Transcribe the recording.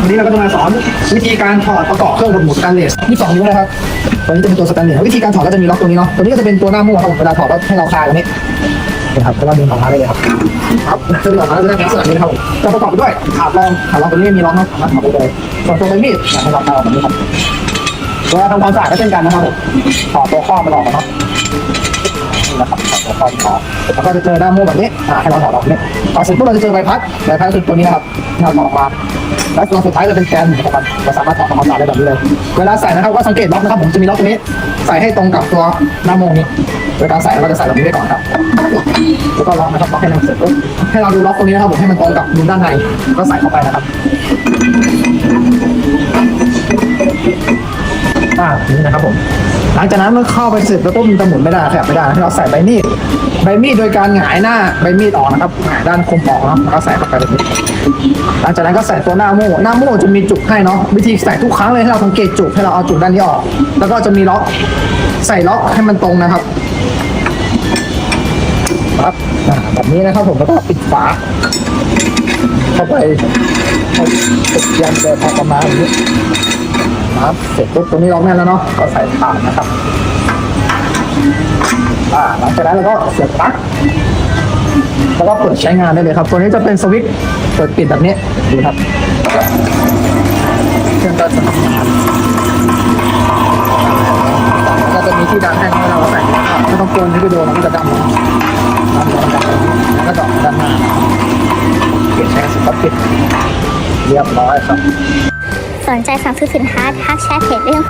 วันนี้เราก็จะมาสอนวิธีการถอดประกอบเครื่องบดหมุนสแตนเลสที่สองนิ้วนะครับตัวนี้จะเป็นตัวสแตนเลสวิธีการถอดก็จะมีล็อกตรงนี้เนาะตัวนี้ก็จะเป็นตัวหน้ามั่วครับผมเวลาถอดก็ให้เราคลายตรงนี้นะครับแล้วก็ดึงออกมาได้เลยครับครับจะดึงออกมาแล้วจะได้เป็นส่วนนี้นะครับจะประกอบไปด้วยขาดรองขาดรองตัวนี้มีล็อกนะสามารถถอดได้เลยส่วนตัวใบมีดอยากให้เราคลาแบบนี้ครับเวลาทำความสะอาดก็เช่นกันนะครับผมถอดตัวข้อมันออกก่อนเนาะนี่ ครับแล้วก็ถอดแล้วก็จะเจอหน้ามูแบบนี้อ่าให้เราถอดออกนี่ยพอเสร็จปุ๊บเราจะเจอใบพัดใบพัดคือตัวนี้นะครับที่เราถอดออกมาแล้วตัวสุดท้ายจะเป็นแกนนะครับเราสามารถถอดทำความาได้แบบนี้เลย เวลาใส่นะครับก็สังเกตล็อกนะครับผมจะมีล็อกตรงนี้ ใส่ให้ตรงกับตัวหน้าโมงนี้โดยการใส่เราจะใส่แบบนี้ไว้ก่อนครับแล้วก็ล็อกนะครับล็อกให้มันเสร็จปุ๊บให้เราดูล็อกตรงนี้นะครับผมให้มันตรงกับรูด้านในก็ใส่เข้าไปนะครับอ่านี่นะครับผม ลังจากนั้นเมื่อเข้าไปเสร็จแล้วต้มจะหมุนไม่ได้ขยับไม่ได้ให้เราใส่ใบมีดใบมีดโดยการหงายหน้าใบมีดออกนะครับหงายด้านคมออกเนาะแล้วก็ใส่เข้าไปแบบนี้หลังจากนั้นก็ใส่ตัวหน้าโม่หน้าโม่จะมีจุกให้เนาะวิธีใส่ทุกครั้งเลยให้เราสังเกตจุกให้เราเอาจุกด้านนี้ออก แล้วก็จะมีล็อกใส่ล็อกให้มันตรงนะครับครับแบบนี้นะครับผมแล้วก็ปิดฝาเข้าไปปิดยันเลยพอประมาณนี้ ครับเสร็จปุ๊บตรงนี้ล็อกแน่นแล้วเนาะก็ใส่ถ่านนะครับอ่าหลังจากนั้นเราก็เสียบปลั๊กแล้วก็เปิดใช้งานได้เลยครับ ตัวนี้จะเป็นสวิตช์เปิดปิดแบบนี้ดูครับเครื่องก็จะทำงานก็จะมีที่ดันให้ให้เราใส่ไม่ต้องกวนที่ไปโดนมันก็จะดำนะดำดำดำแล้วก็ดอกด้านหน้าเปลี่ยนใช้สก็ปิดเรียบร้อยครับ นใจสั่งซื้อสินค้าทักแชทเพจเรื่อง